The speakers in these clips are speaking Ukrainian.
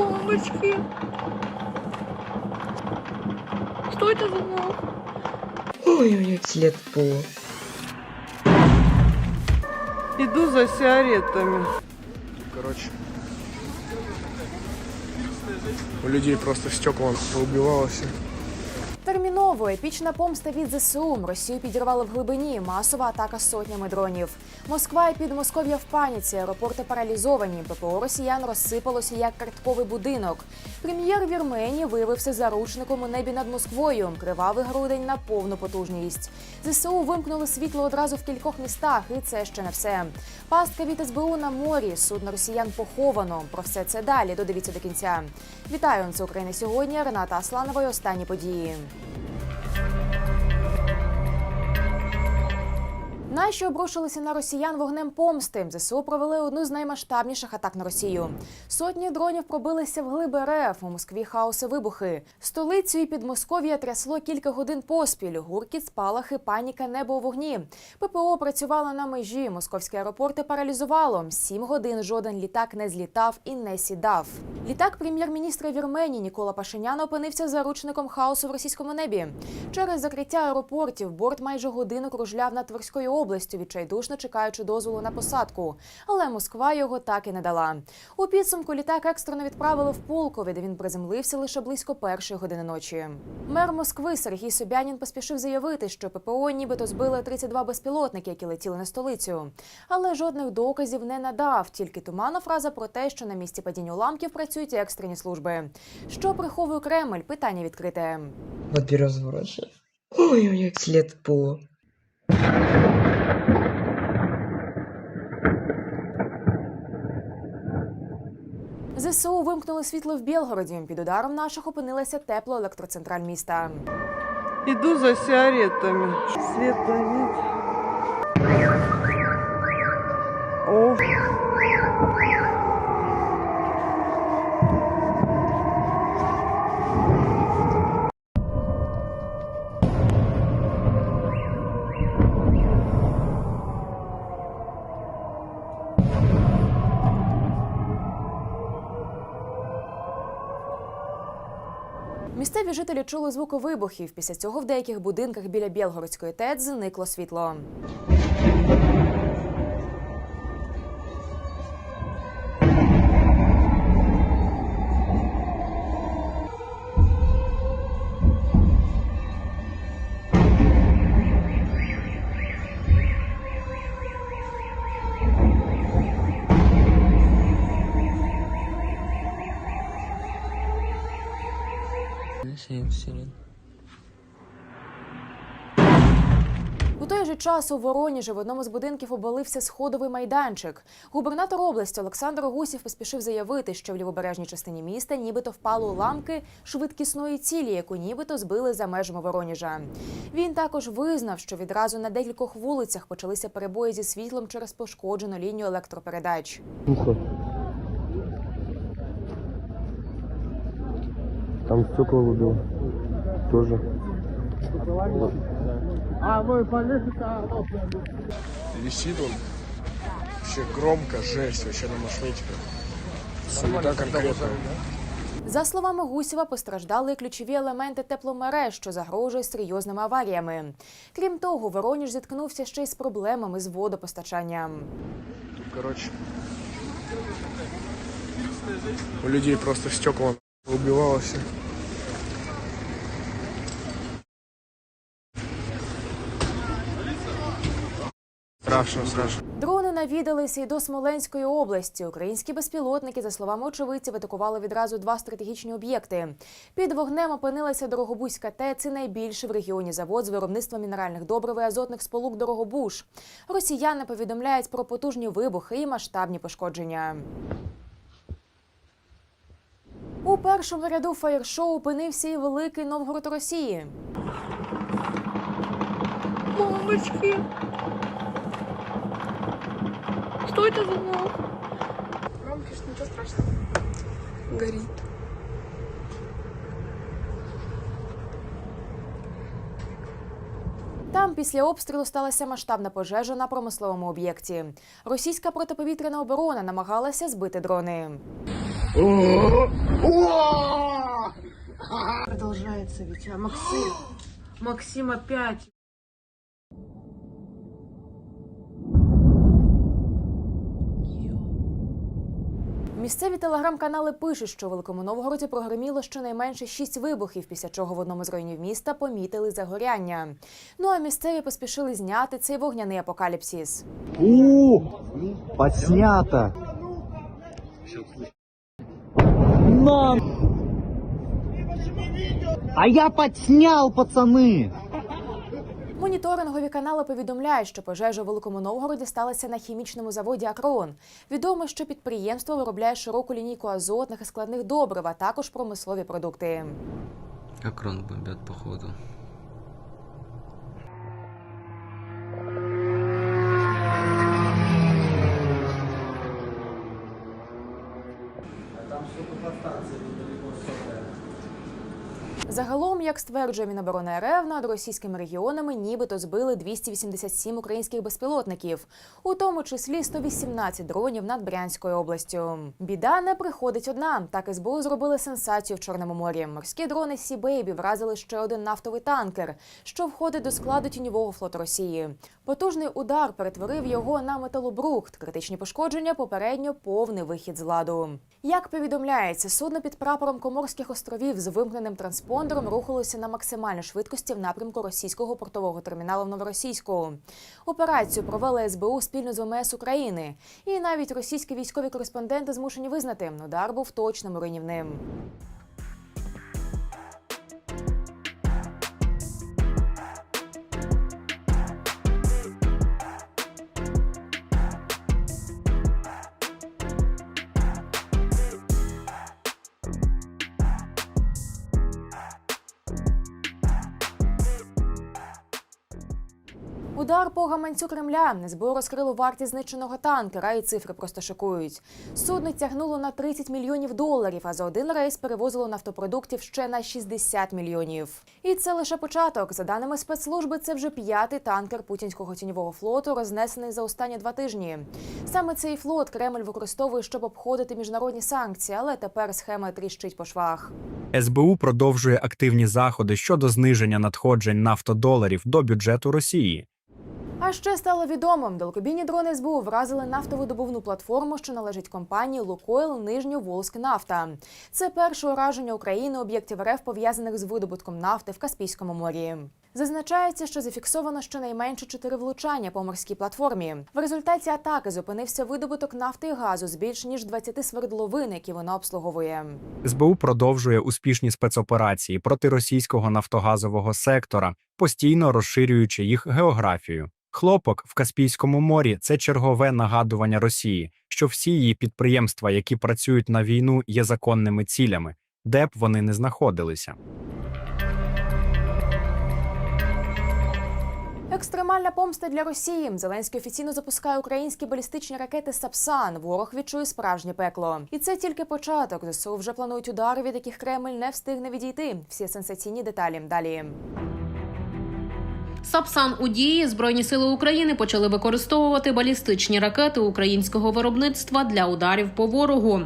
Мамочки. Что это за звук? Ой-ой-ой, след по. Иду за сигаретами. Короче. У людей просто стекла поубивалося. Терміново епічна помста від ЗСУ. Росію підірвали в глибині. Масова атака сотнями дронів. Москва і Підмосков'я в паніці. Аеропорти паралізовані. ППО росіян розсипалося як картковий будинок. Прем'єр Вірменії виявився заручником у небі над Москвою. Кривавий грудень на повну потужність. ЗСУ вимкнули світло одразу в кількох містах, і це ще не все. Пастка від СБУ на морі. Судно росіян поховано. Про все це далі. Додивіться до кінця. Вітаю це Україна сьогодні. Рената Асланова. і Останні події. Наші обрушилися на росіян вогнем помсти. ЗСУ провели одну з наймасштабніших атак на Росію. Сотні дронів пробилися в глиби РФ. У Москві хаоси вибухи. Столицю і Підмосков'я трясло кілька годин поспіль. Гуркіт, спалахи, паніка, небо у вогні. ППО працювало на межі. Московські аеропорти паралізувало. Сім годин жоден літак не злітав і не сідав. Літак прем'єр-міністра Вірменії Нікола Пашиняна опинився заручником хаосу в російському небі. Через закриття аеропортів борт майже годину кружляв над Тверською областю, відчайдушно чекаючи дозволу на посадку. Але Москва його так і не дала. У підсумку літак екстрено відправили в Пулкові, де він приземлився лише близько першої години ночі. Мер Москви Сергій Собянін поспішив заявити, що ППО нібито збили 32 безпілотники, які летіли на столицю. Але жодних доказів не надав. Тільки туманна фраза про те, що на місці падіння уламків працюють екстрені служби. Що приховує Кремль? Питання відкрите. Вот березовая роща. Ой-ой-ой, след по. ЗСУ вимкнули світло в Білгороді. Під ударом наших опинилася теплоелектроцентраль міста. Іду за сигаретами. Света нет. Жителі чули звуки вибухів. Після цього в деяких будинках біля Білгородської ТЕЦ зникло світло. У той же час у Вороніжі в одному з будинків обвалився сходовий майданчик. Губернатор області Олександр Гусів поспішив заявити, що в лівобережній частині міста нібито впали уламки швидкісної цілі, яку нібито збили за межами Вороніжа. Він також визнав, що відразу на декількох вулицях почалися перебої зі світлом через пошкоджену лінію електропередач. Сухо. Там стекла выбил. Тоже. Висит он. Вообще громко, жесть, вообще на машинетика. Суета конкретная. За словами Гусєва, постраждали ключові елементи тепломереж, що загрожує серйозними аваріями. Крім того, Вороніж зіткнувся ще й з проблемами з водопостачанням. Короче. У людей просто стекла убивалося. Страшно, страшно. Дрони навідалися і до Смоленської області. Українські безпілотники, за словами очевидців, атакували відразу два стратегічні об'єкти. Під вогнем опинилася Дорогобузька ТЕЦ і найбільший в регіоні завод з виробництва мінеральних добрив і азотних сполук Дорогобуш. Росіяни повідомляють про потужні вибухи і масштабні пошкодження. У першому ряду фаєр-шоу опинився і великий Новгород Росії. Мамочки. Что это за ног? Ромкиш, ничего страшного. Горит. Там після обстрілу сталася масштабна пожежа на промисловому об'єкті. Російська протиповітряна оборона намагалася збити дрони. Продовжається вітя. Максим. Максим опять. Місцеві телеграм-канали пишуть, що у Великому Новгороді прогреміло щонайменше шість вибухів, після чого в одному з районів міста помітили загоряння. Ну а місцеві поспішили зняти цей вогняний апокаліпсис. У, подснято. На. А я подснял, пацаны. Моніторингові канали повідомляють, що пожежа у Великому Новгороді сталася на хімічному заводі Акрон. Відомо, що підприємство виробляє широку лінійку азотних і складних добрив, а також промислові продукти. Акрон бомбят, походу. Як стверджує Міноборони РФ, над російськими регіонами нібито збили 287 українських безпілотників, у тому числі 118 дронів над Брянською областю. Біда не приходить одна. Так СБУ зробили сенсацію в Чорному морі. Морські дрони Сі Бейбі вразили ще один нафтовий танкер, що входить до складу тіньового флоту Росії. Потужний удар перетворив його на металобрухт. Критичні пошкодження попередньо повний вихід з ладу. Як повідомляється, судно під прапором Коморських островів з вимкненим транспондером рухалося на максимальній швидкості в напрямку російського портового терміналу в Новоросійську. Операцію провели СБУ спільно з ВМС України. І навіть російські військові кореспонденти змушені визнати, удар був точним і руйнівним. Удар по гаманцю Кремля. СБУ розкрило вартість знищеного танкера, і цифри просто шокують. Судно тягнуло на 30 мільйонів доларів, а за один рейс перевозило нафтопродуктів ще на 60 мільйонів. І це лише початок. За даними спецслужби, це вже п'ятий танкер путінського тіньового флоту, рознесений за останні два тижні. Саме цей флот Кремль використовує, щоб обходити міжнародні санкції, але тепер схема тріщить по швах. СБУ продовжує активні заходи щодо зниження надходжень нафтодоларів до бюджету Росії. А ще стало відомим, далекобійні дрони СБУ вразили нафтовидобувну платформу, що належить компанії Лукойл Нижньоволськ Нафта. Це перше ураження України об'єктів РФ пов'язаних з видобутком нафти в Каспійському морі. Зазначається, що зафіксовано щонайменше чотири влучання по морській платформі. В результаті атаки зупинився видобуток нафти і газу з більш ніж 20 свердловин, які вона обслуговує. СБУ продовжує успішні спецоперації проти російського нафтогазового сектора, постійно розширюючи їх географію. Хлопок в Каспійському морі це чергове нагадування Росії, що всі її підприємства, які працюють на війну, є законними цілями, де б вони не знаходилися. Екстремальна помста для Росії. Зеленський офіційно запускає українські балістичні ракети Сапсан. Ворог відчує справжнє пекло. І це тільки початок. ЗСУ вже планують удари, від яких Кремль не встигне відійти. Всі сенсаційні деталі далі. Сапсан у дії Збройні сили України почали використовувати балістичні ракети українського виробництва для ударів по ворогу.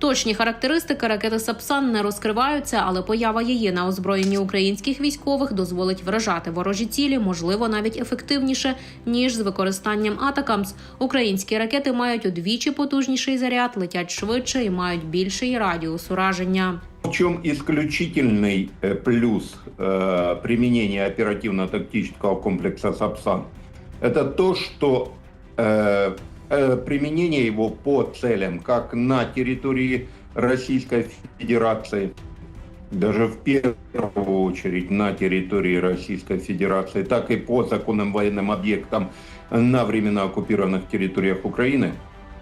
Точні характеристики ракети Сапсан не розкриваються, але поява її на озброєнні українських військових дозволить вражати ворожі цілі, можливо, навіть ефективніше ніж з використанням атакамс. Українські ракети мають удвічі потужніший заряд, летять швидше і мають більший радіус ураження. В чем исключительный э, плюс э, применения оперативно-тактического комплекса «Сапсан»? Это то, что э, э, применение его по целям как на территории Российской Федерации, даже в первую очередь на территории Российской Федерации, так и по законным военным объектам на временно оккупированных территориях Украины,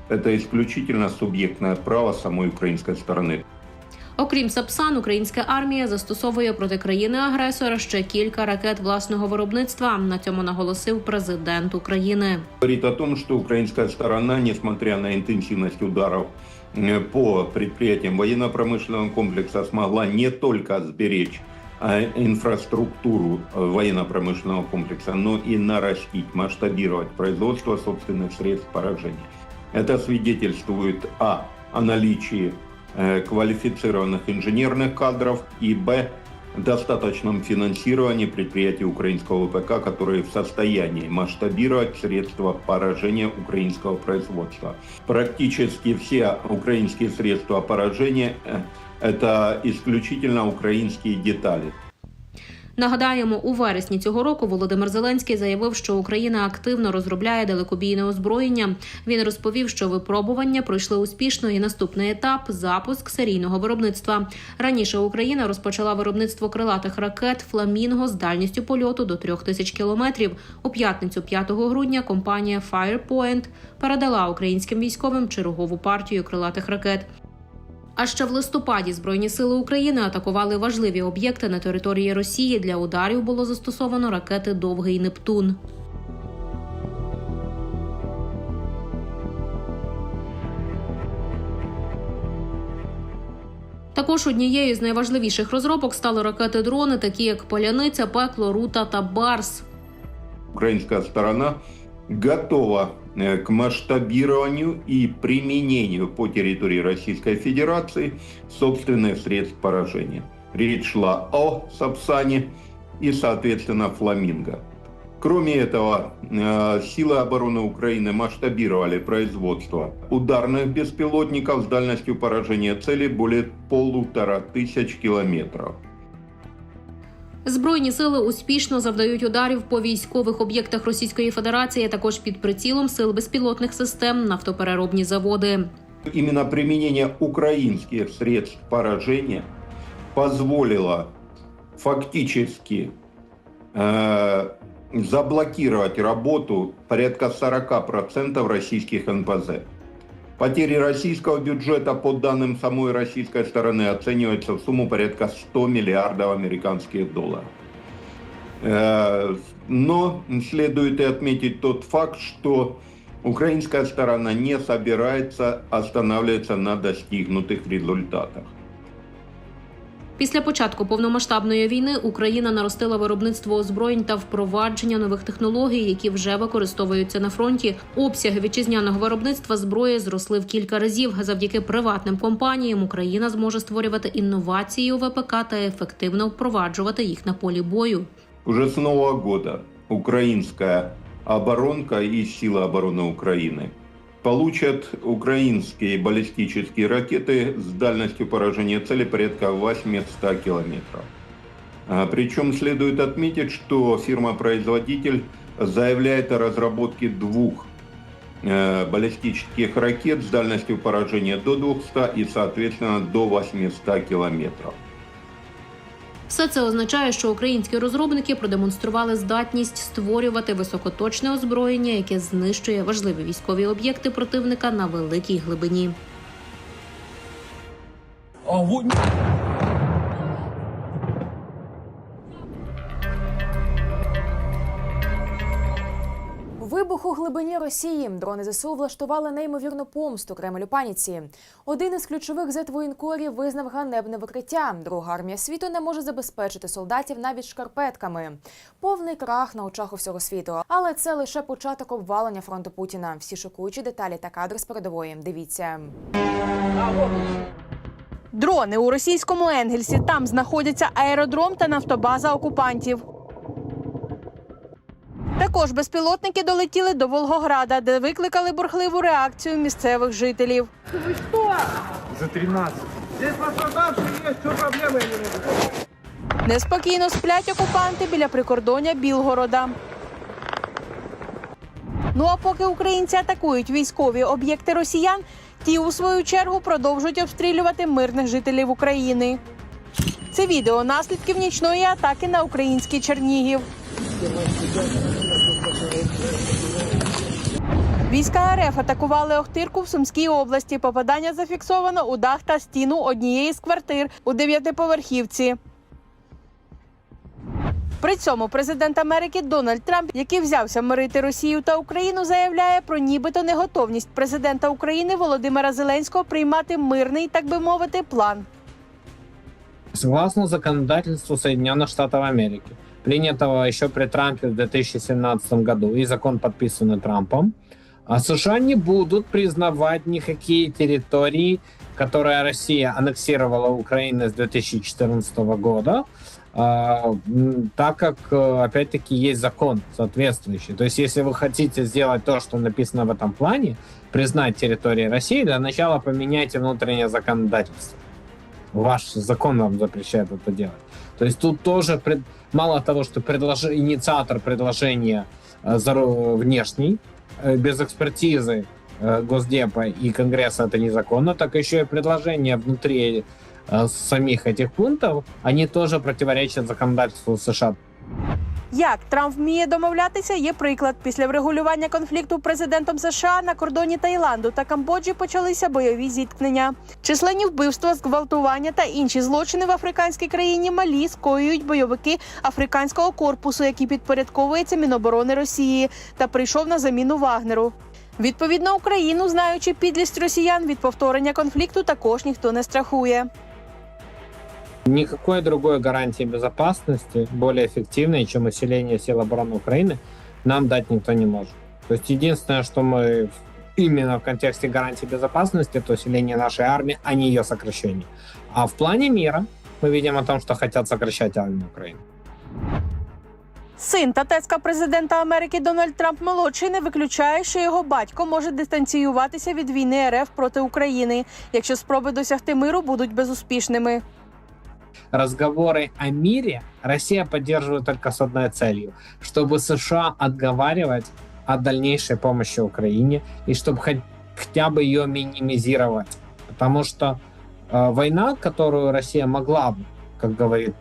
это исключительно субъектное право самой украинской стороны. Окрім Сапсан, українська армія застосовує проти країни-агресора ще кілька ракет власного виробництва. На цьому наголосив президент України. говорит о том, что украинская сторона, несмотря на интенсивность ударов э, по предприятиям военно-промышленного комплекса, смогла не только сберечь а, инфраструктуру э, военно-промышленного комплекса, но и нарастить, масштабировать производство собственных средств поражения. Это свидетельствует о, о наличии э, квалифицированных инженерных кадров и б. достаточном финансировании предприятий украинского ВПК, которые в состоянии масштабировать средства поражения украинского производства. Практически все украинские средства поражения э, это исключительно украинские детали. Нагадаємо, у вересні цього року Володимир Зеленський заявив, що Україна активно розробляє далекобійне озброєння. Він розповів, що випробування пройшли успішно, і наступний етап запуск серійного виробництва. Раніше Україна розпочала виробництво крилатих ракет Фламінго з дальністю польоту до 3000 кілометрів. У п'ятницю 5 грудня компанія Firepoint передала українським військовим чергову партію крилатих ракет. А ще в листопаді Збройні сили України атакували важливі об'єкти на території Росії. Для ударів було застосовано ракети Довгий Нептун. Також однією з найважливіших розробок стали ракети-дрони, такі як Поляниця, Пекло, Рута та Барс. Украинская сторона готова к масштабированию и применению по территории Российской Федерации собственных средств поражения. Речь шла о Сапсане и, соответственно, Фламинго. Кроме этого, э, силы обороны Украины масштабировали производство ударных беспилотников с дальностью поражения цели более полутора тысяч километров. Збройні сили успішно завдають ударів по військових об'єктах Російської Федерації, а також під прицілом сил безпілотних систем нафтопереробні заводи. Именно применение украинских средств поражения позволило фактически э, заблокировать работу порядка 40% российских НПЗ. Потери российского бюджета, по данным самой российской стороны, оцениваются в сумму порядка 100 миллиардов американских долларов. Э, Но следует и отметить тот факт, что украинская сторона не собирается останавливаться на достигнутых результатах. Після початку повномасштабної війни Україна наростила виробництво озброєнь та впровадження нових технологій, які вже використовуються на фронті. Обсяги вітчизняного виробництва зброї зросли в кілька разів. Завдяки приватним компаніям Україна зможе створювати інновації у ВПК та ефективно впроваджувати їх на полі бою. Уже с Нового года украинская оборонка и силы обороны Украины Получат украинские баллистические ракеты с дальностью поражения цели порядка 800 километров. А, Причем следует отметить, что фирма-производитель заявляет о разработке двух э, баллистических ракет с дальностью поражения до 200 и, соответственно, до 800 километров. Все це означає, що українські розробники продемонстрували здатність створювати високоточне озброєння, яке знищує важливі військові об'єкти противника на великій глибині. Вибух у глибині Росії дрони ЗСУ влаштували неймовірну помсту Кремлю паніці. Один із ключових зетвоєнкорів визнав ганебне викриття. Друга армія світу не може забезпечити солдатів навіть шкарпетками. Повний крах на очах у всього світу. Але це лише початок обвалення фронту Путіна. Всі шокуючі деталі та кадри з передової. Дивіться. Дрони у російському Енгельсі. Там знаходяться аеродром та нафтобаза окупантів. Також безпілотники долетіли до Волгограда, де викликали бурхливу реакцію місцевих жителів. За 13. Здесь пострадавшие есть, что проблемы не Неспокійно сплять окупанти біля прикордоння Білгорода. Ну а поки українці атакують військові об'єкти росіян, ті у свою чергу продовжують обстрілювати мирних жителів України. Це відео наслідків нічної атаки на український Чернігів. Війська РФ атакували Охтирку в Сумській області. Попадання зафіксовано у дах та стіну однієї з квартир у дев'ятиповерхівці. При цьому президент Америки Дональд Трамп, який взявся мирити Росію та Україну, заявляє про нібито неготовність президента України Володимира Зеленського приймати мирний, так би мовити, план. Согласно законодательству Соединенных Штатов Америки, принятого еще при Трампе в 2017 году, и закон, подписанный Трампом, А США не будут признавать никакие территории, которые Россия аннексировала у Украины с 2014 года, а, так как, э, опять-таки, есть закон соответствующий. То есть, если вы хотите сделать то, что написано в этом плане, признать территории России, для начала поменяйте внутреннее законодательство. Ваш закон вам запрещает это делать. То есть тут тоже пред- мало того, что предложи- инициатор предложения э, внешний, э, без экспертизы э, Госдепа и Конгресса это незаконно, так еще и предложения внутри самих этих пунктов, они тоже противоречат законодательству США. Як Трамп вміє домовлятися, є приклад. Після врегулювання конфлікту президентом США на кордоні Таїланду та Камбоджі почалися бойові зіткнення. Численні вбивства, зґвалтування та інші злочини в африканській країні Малі скоюють бойовики африканського корпусу, який підпорядковується Міноборони Росії та прийшов на заміну Вагнеру. Відповідно, Україну, знаючи підлість росіян від повторення конфлікту, також ніхто не страхує. Никакой другой гарантии безопасности, более эффективной, чем усиление сил обороны Украины, нам дать никто не может. То есть единственное, что мы именно в контексте гарантии безопасности, это усиление нашей армии, а не ее сокращение. А в плане мира мы видим о том, что хотят сокращать армию Украины. Син та тезка президента Америки Дональд Трамп молодший не виключає, що його батько може дистанціюватися від війни РФ проти України, якщо спроби досягти миру будуть безуспішними. Разговоры о мире Россия поддерживает только с одной целью, чтобы США отговаривать о дальнейшей помощи Украине и чтобы хоть, хотя бы ее минимизировать. Потому что э, война, которую Россия могла бы, как говорит,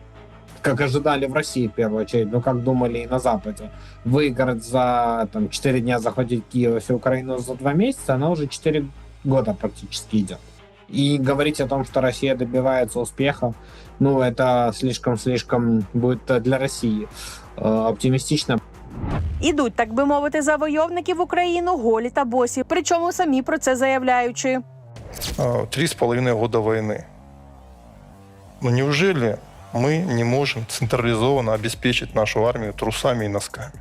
как ожидали в России в первую очередь, но как думали и на Западе, выиграть за там, 4 дня, захватить Киев и всю Украину за 2 месяца, она уже 4 года практически идет. И говорить о том, что Россия добивается успеха, ну, это слишком-слишком будет э, для России э, оптимистично. Ідуть, так би мовити, завойовники в Україну голі та босі, причому самі про це заявляючи. А, Три с половиной года войны. Но неужели мы не можем централизованно обеспечить нашу армию трусами и носками?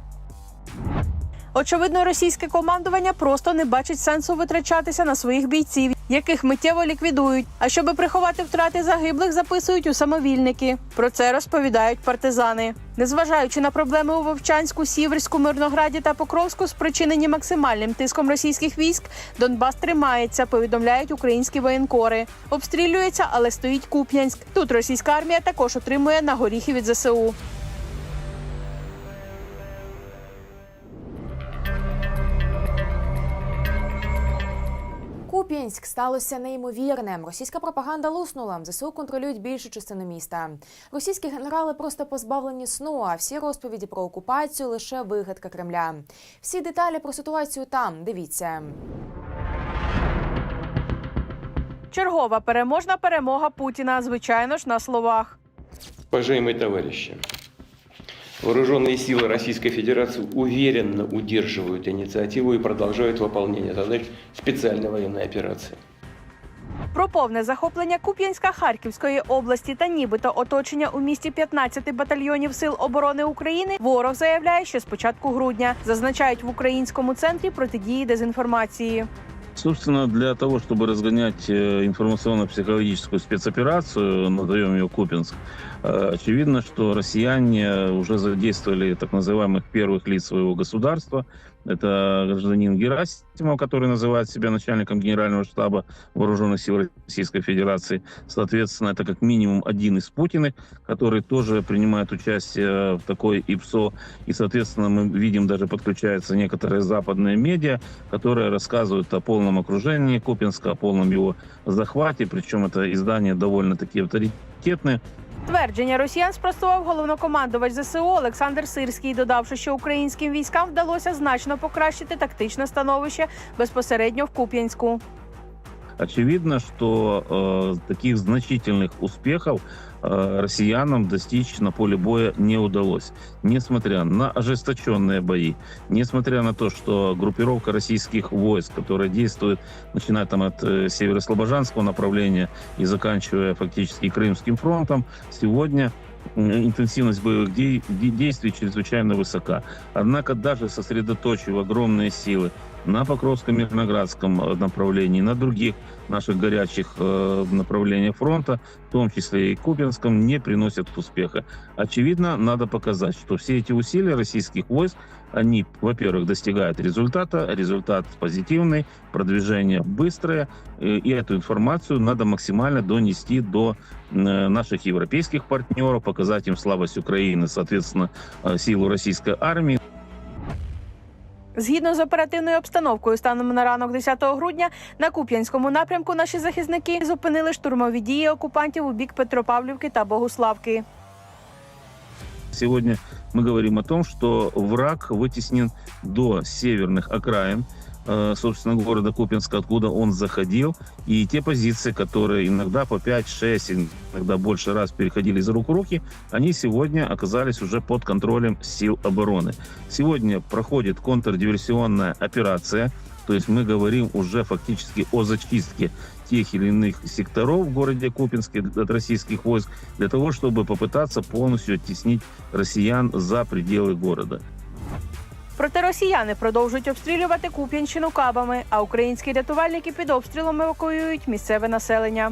Очевидно, російське командування просто не бачить сенсу витрачатися на своїх бійців, яких миттєво ліквідують. А щоби приховати втрати загиблих, записують у самовільники. Про це розповідають партизани. Незважаючи на проблеми у Вовчанську, Сіверську, Мирнограді та Покровську, спричинені максимальним тиском російських військ, Донбас тримається, повідомляють українські воєнкори. Обстрілюється, але стоїть Куп'янськ. Тут російська армія також отримує на горіхи від ЗСУ. Куп'янськ сталося неймовірне. Російська пропаганда луснула. ЗСУ контролюють більшу частину міста. Російські генерали просто позбавлені сну. А всі розповіді про окупацію лише вигадка Кремля. Всі деталі про ситуацію там. Дивіться. Чергова переможна перемога Путіна, звичайно ж, на словах. Уважаемые товарищи, вооруженные силы Российской Федерации уверенно удерживают инициативу и продолжают выполнение задач специальной военной операции. Про повне захоплення Куп'янська Харківської області та нібито оточення у місті 15 батальйонів сил оборони України ворог заявляє, що з початку грудня зазначають в українському центрі протидії дезінформації. Собственно, для того, чтобы разгонять э, информационно-психологическую спецоперацию, назовем ее Купинск, э, очевидно, что россияне уже задействовали так называемых первых лиц своего государства. Это гражданин Герасимов, который называет себя начальником генерального штаба Вооруженных сил Российской Федерации. Соответственно, это как минимум один из Путиных, который тоже принимает участие в такой ИПСО. И, соответственно, мы видим, даже подключаются некоторые западные медиа, которые рассказывают о полном окружении Купинска, о полном его захвате. Причем это издания довольно-таки авторитетные. Твердження росіян спростував головнокомандувач ЗСУ Олександр Сирський, додавши, що українським військам вдалося значно покращити тактичне становище безпосередньо в Куп'янську. Очевидно, что э, таких значительных успехов э, россиянам достичь на поле боя не удалось. Несмотря на ожесточенные бои, несмотря на то, что группировка российских войск, которая действует, начиная там от э, северо-слобожанского направления и заканчивая фактически Крымским фронтом, сегодня интенсивность боевых де- де- действий чрезвычайно высока. Однако даже сосредоточив огромные силы на Покровском-Мирноградском э, направлении, на других наших горячих э, направлениях фронта, в том числе и Купинском, не приносят успеха. Очевидно, надо показать, что все эти усилия российских войск, они, во-первых, достигают результата, результат позитивный, продвижение быстрое, э, и эту информацию надо максимально донести до э, наших европейских партнеров, показать им слабость Украины, соответственно, э, силу российской армии. Згідно з оперативною обстановкою, станом на ранок 10 грудня на Куп'янському напрямку наші захисники зупинили штурмові дії окупантів у бік Петропавлівки та Богуславки. Сегодня мы говорим о том, что враг вытеснен до северных окраин, э, Собственно, города Купинска, откуда он заходил. И те позиции, которые иногда по 5-6, иногда больше раз переходили из рук в руки, они сегодня оказались уже под контролем сил обороны. Сегодня проходит контрдиверсионная операция, то есть мы говорим уже фактически о зачистке тех или иных секторов в городе Купинске от российских войск для того, чтобы попытаться полностью оттеснить россиян за пределы города. Проте росіяни продовжують обстрілювати Куп'янщину кабами, а українські рятувальники під обстрілом евакуюють місцеве населення.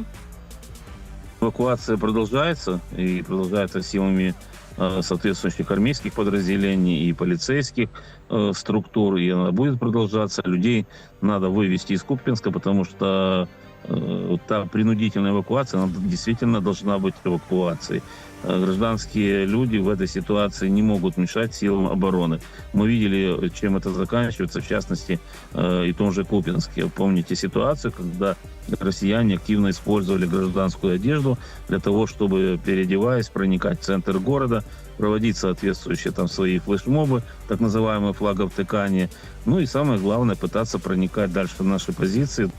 Эвакуация продолжается и продолжается силами э, соответствующих армейских подразделений и полицейских э, структур, и она будет продолжаться. Людей надо вывести из Купинска, потому что э, та принудительная эвакуация, она действительно должна быть эвакуацией. Э, Гражданские люди в этой ситуации не могут мешать силам обороны. Мы видели, чем это заканчивается, в частности, э, и том же Купинске. Помните ситуацию, когда россияне активно использовали гражданскую одежду для того, чтобы, переодеваясь, проникать в центр города, проводить соответствующие там свои флешмобы, так называемые флаговтыкания. Ну и самое главное, пытаться проникать дальше в наши позиции.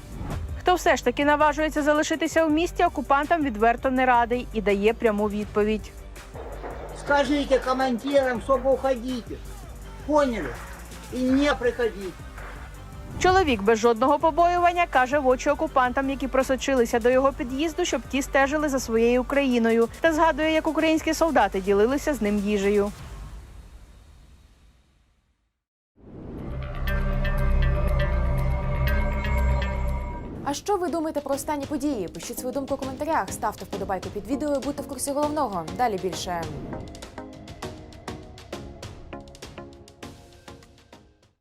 Хто все ж таки наважується залишитися у місті, окупантам відверто не радий і дає пряму відповідь. Скажите командирам, чтобы уходите. Поняли? И не приходите. Чоловік без жодного побоювання каже в очі окупантам, які просочилися до його під'їзду, щоб ті стежили за своєю Україною, та згадує, як українські солдати ділилися з ним їжею. А що ви думаєте про останні події? Пишіть свою думку в коментарях, ставте вподобайку під відео і будьте в курсі головного. Далі більше.